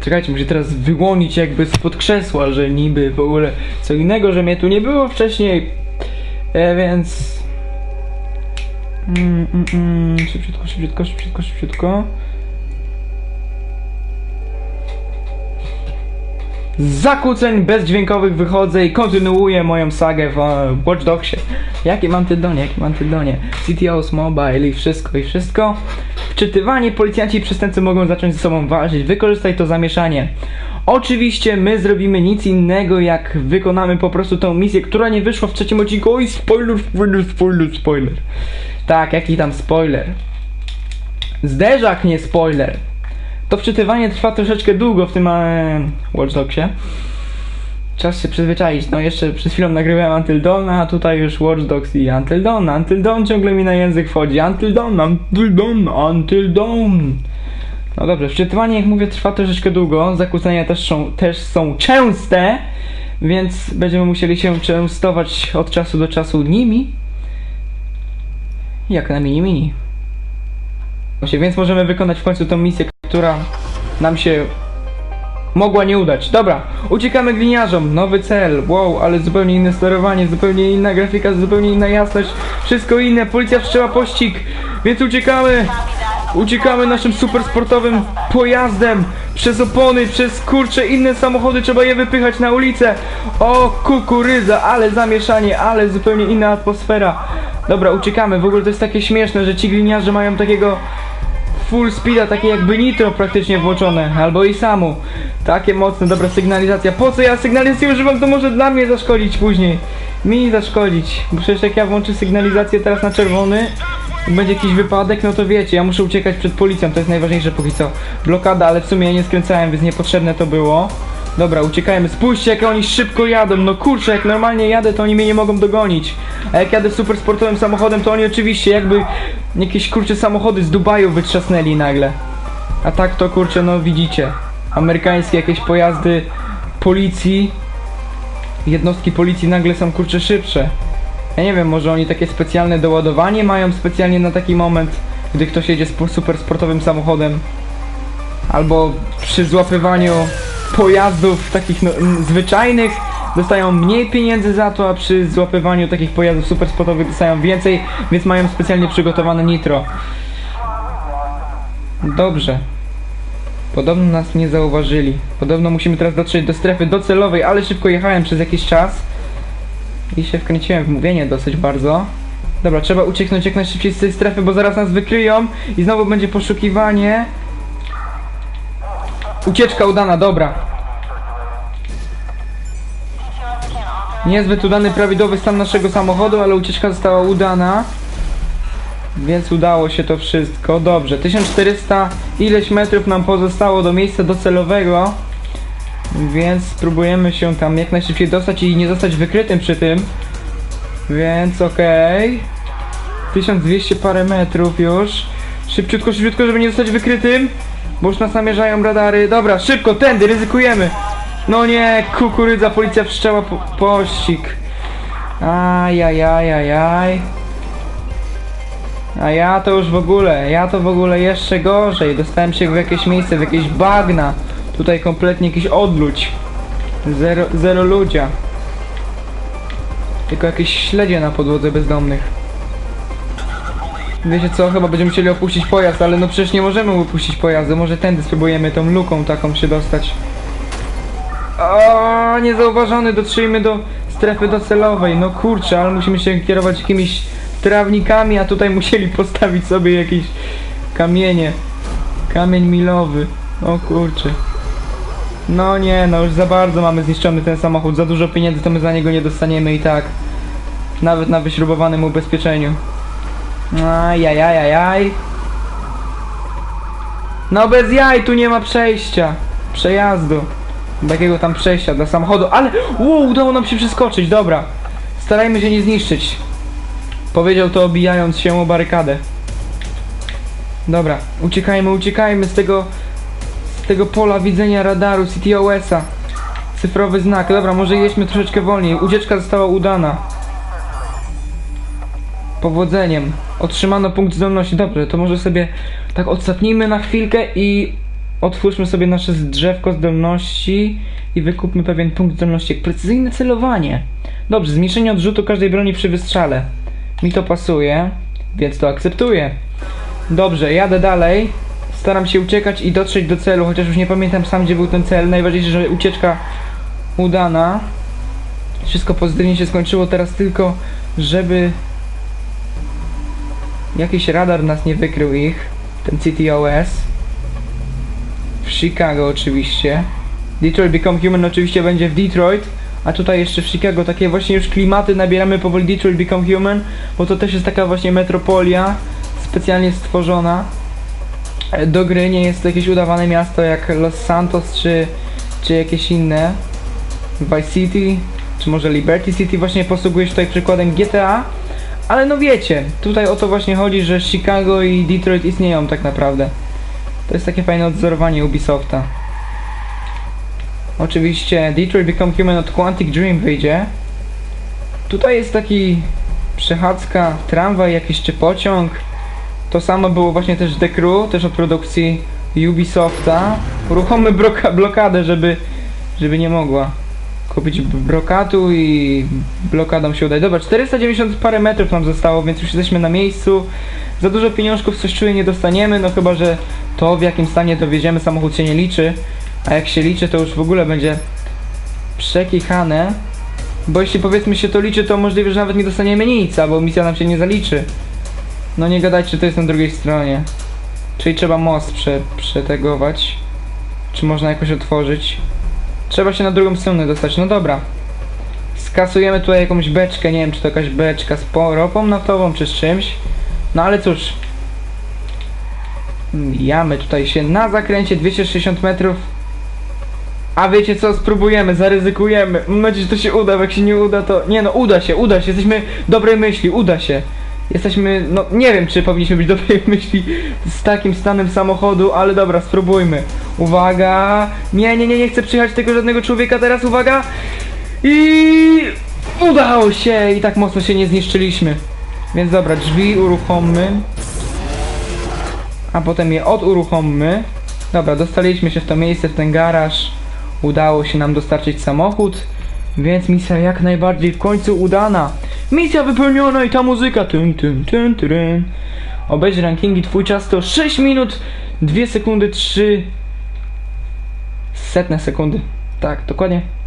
Czekajcie, muszę teraz wyłonić jakby spod krzesła, że niby w ogóle co innego, że mnie tu nie było wcześniej. E, więc... Mm, mm, mm, szybciutko, szybciutko, szybciutko, szybciutko. Zakłóceń bezdźwiękowych wychodzę i kontynuuję moją sagę w e, Watch Dogsie. Jakie mam tydonie, jakie mam tydonie. CTOs, mobile i wszystko, i wszystko. Wczytywanie, policjanci i przestępcy mogą zacząć ze sobą walczyć. Wykorzystaj to zamieszanie. Oczywiście my zrobimy nic innego, jak wykonamy po prostu tą misję, która nie wyszła w trzecim odcinku. Oj, spoiler, spoiler, spoiler, spoiler. Tak, jaki tam spoiler. Zderzak, nie spoiler. To wczytywanie trwa troszeczkę długo w tym e, Watch Dogsie. Czas się przyzwyczaić. No jeszcze przed chwilą nagrywałem Until Dawn, a tutaj już Watch Dogs i Until Dawn. Until Dawn ciągle mi na język wchodzi. Until Dawn, Until Dawn, Until Dawn. No dobrze, wczytywanie jak mówię trwa troszeczkę długo. Zakłócenia też są, też są częste, więc będziemy musieli się częstować od czasu do czasu nimi. Jak na mini mini. Więc możemy wykonać w końcu tą misję, która nam się mogła nie udać. Dobra, uciekamy gliniarzom, nowy cel, wow, ale zupełnie inne sterowanie, zupełnie inna grafika, zupełnie inna jasność, wszystko inne, policja wszczęła pościg, więc uciekamy! Uciekamy naszym super sportowym pojazdem przez opony, przez kurcze inne samochody, trzeba je wypychać na ulicę. O kukurydza, ale zamieszanie, ale zupełnie inna atmosfera. Dobra, uciekamy, w ogóle to jest takie śmieszne, że ci gliniarze mają takiego full speeda, takie jakby nitro praktycznie włączone, albo i samu. Takie mocne, dobra sygnalizacja. Po co ja sygnalizacji używam, to może dla mnie zaszkodzić później. Mi zaszkodzić, bo przecież jak ja włączę sygnalizację teraz na czerwony, będzie jakiś wypadek, no to wiecie, ja muszę uciekać przed policją, to jest najważniejsze póki co. Blokada, ale w sumie ja nie skręcałem, więc niepotrzebne to było. Dobra, uciekajmy. Spójrzcie, jak oni szybko jadą. No kurczę, jak normalnie jadę, to oni mnie nie mogą dogonić. A jak jadę super sportowym samochodem, to oni oczywiście jakby jakieś kurcze samochody z Dubaju wytrzasnęli nagle. A tak to kurczę, no widzicie. Amerykańskie jakieś pojazdy policji, jednostki policji nagle są kurczę szybsze. Ja nie wiem, może oni takie specjalne doładowanie mają specjalnie na taki moment, gdy ktoś jedzie z super sportowym samochodem. Albo przy złapywaniu pojazdów takich no, zwyczajnych dostają mniej pieniędzy za to, a przy złapywaniu takich pojazdów super sportowych dostają więcej, więc mają specjalnie przygotowane nitro. Dobrze. Podobno nas nie zauważyli. Podobno musimy teraz dotrzeć do strefy docelowej, ale szybko jechałem przez jakiś czas. I się wkręciłem w mówienie dosyć bardzo. Dobra, trzeba ucieknąć jak najszybciej z tej strefy, bo zaraz nas wykryją i znowu będzie poszukiwanie. Ucieczka udana, dobra. Niezbyt udany prawidłowy stan naszego samochodu, ale ucieczka została udana. Więc udało się to wszystko. Dobrze, 1400 ileś metrów nam pozostało do miejsca docelowego. Więc spróbujemy się tam jak najszybciej dostać i nie zostać wykrytym przy tym. Więc okej. 1200 parę metrów już. Szybciutko, szybciutko, żeby nie zostać wykrytym. Bo już nas namierzają radary. Dobra, szybko, tędy, ryzykujemy. No nie, kukurydza, policja wszczęła po pościg. Ajajajajaj. A ja to już w ogóle, ja to w ogóle jeszcze gorzej. Dostałem się w jakieś miejsce, w jakieś bagna. Tutaj kompletnie jakiś odludź. Zero, zero ludzia. Tylko jakieś śledzie na podłodze bezdomnych. Wiecie co, chyba będziemy musieli opuścić pojazd, ale no przecież nie możemy opuścić pojazdu. Może tędy spróbujemy tą luką taką się dostać. O, niezauważony, dotrzyjmy do strefy docelowej. No kurczę, ale musimy się kierować jakimiś trawnikami, a tutaj musieli postawić sobie jakieś kamienie. Kamień milowy. O kurczę. No nie, no już za bardzo mamy zniszczony ten samochód. Za dużo pieniędzy to my za niego nie dostaniemy i tak. Nawet na wyśrubowanym ubezpieczeniu. Ajajajajaj. No bez jaj, tu nie ma przejścia. Przejazdu. Takiego tam przejścia dla samochodu, ale wow, udało nam się przeskoczyć, dobra. Starajmy się nie zniszczyć. Powiedział to obijając się o barykadę. Dobra, uciekajmy, uciekajmy z tego z tego pola widzenia radaru CTOS-a. Cyfrowy znak. Dobra, może jedźmy troszeczkę wolniej. Ucieczka została udana. Powodzeniem. Otrzymano punkt zdolności. Dobrze, to może sobie tak odstawnijmy na chwilkę i otwórzmy sobie nasze drzewko zdolności i wykupmy pewien punkt zdolności precyzyjne celowanie. Dobrze, zmniejszenie odrzutu każdej broni przy wystrzale. Mi to pasuje, więc to akceptuję. Dobrze, jadę dalej. Staram się uciekać i dotrzeć do celu, chociaż już nie pamiętam sam gdzie był ten cel. Najważniejsze, że ucieczka udana. Wszystko pozytywnie się skończyło, teraz tylko, żeby jakiś radar nas nie wykrył ich. Ten CTOS. W Chicago oczywiście. Detroit Become Human oczywiście będzie w Detroit. A tutaj jeszcze w Chicago takie właśnie już klimaty nabieramy powoli Detroit Become Human, bo to też jest taka właśnie metropolia specjalnie stworzona do gry. Nie jest to jakieś udawane miasto jak Los Santos czy, czy jakieś inne. Vice City, czy może Liberty City właśnie posługuje się tutaj przykładem GTA. Ale no wiecie, tutaj o to właśnie chodzi, że Chicago i Detroit istnieją tak naprawdę. To jest takie fajne odzorowanie Ubisofta. Oczywiście Detroit Become Human od Quantic Dream wyjdzie. Tutaj jest taki przechadzka, tramwaj, jakiś czy pociąg. To samo było właśnie też w The Crew, też od produkcji Ubisofta. Uruchommy blokadę, żeby, żeby nie mogła kupić brokatu i blokadą się udać. Dobra, 490 parę metrów nam zostało, więc już jesteśmy na miejscu. Za dużo pieniążków coś czuję nie dostaniemy, no chyba, że to w jakim stanie dowiedziemy, samochód się nie liczy. A jak się liczy, to już w ogóle będzie przekichane. Bo jeśli powiedzmy się to liczy, to możliwe, że nawet nie dostaniemy nic, albo misja nam się nie zaliczy. No nie gadajcie, to jest na drugiej stronie. Czyli trzeba most prze, przetegować. Czy można jakoś otworzyć? Trzeba się na drugą stronę dostać, no dobra. Skasujemy tutaj jakąś beczkę, nie wiem czy to jakaś beczka z ropą naftową czy z czymś. No ale cóż. Mijamy tutaj się na zakręcie 260 metrów. A wiecie co, spróbujemy, zaryzykujemy. Mam nadzieję, że to się uda, bo jak się nie uda to... Nie no, uda się, uda się, jesteśmy dobrej myśli, uda się. Jesteśmy, no nie wiem czy powinniśmy być dobrej myśli z takim stanem samochodu, ale dobra, spróbujmy. Uwaga! Nie, nie, nie, nie chcę przyjechać tego żadnego człowieka teraz, uwaga! I udało się! I tak mocno się nie zniszczyliśmy. Więc dobra, drzwi uruchommy. A potem je oduruchommy. Dobra, dostaliśmy się w to miejsce, w ten garaż. Udało się nam dostarczyć samochód. Więc misja jak najbardziej w końcu udana. Misja wypełniona i ta muzyka. Tyn, tyn, tyn, tyn. Obejrz rankingi, twój czas to 6 minut, 2 sekundy, 3 setne sekundy. Tak, dokładnie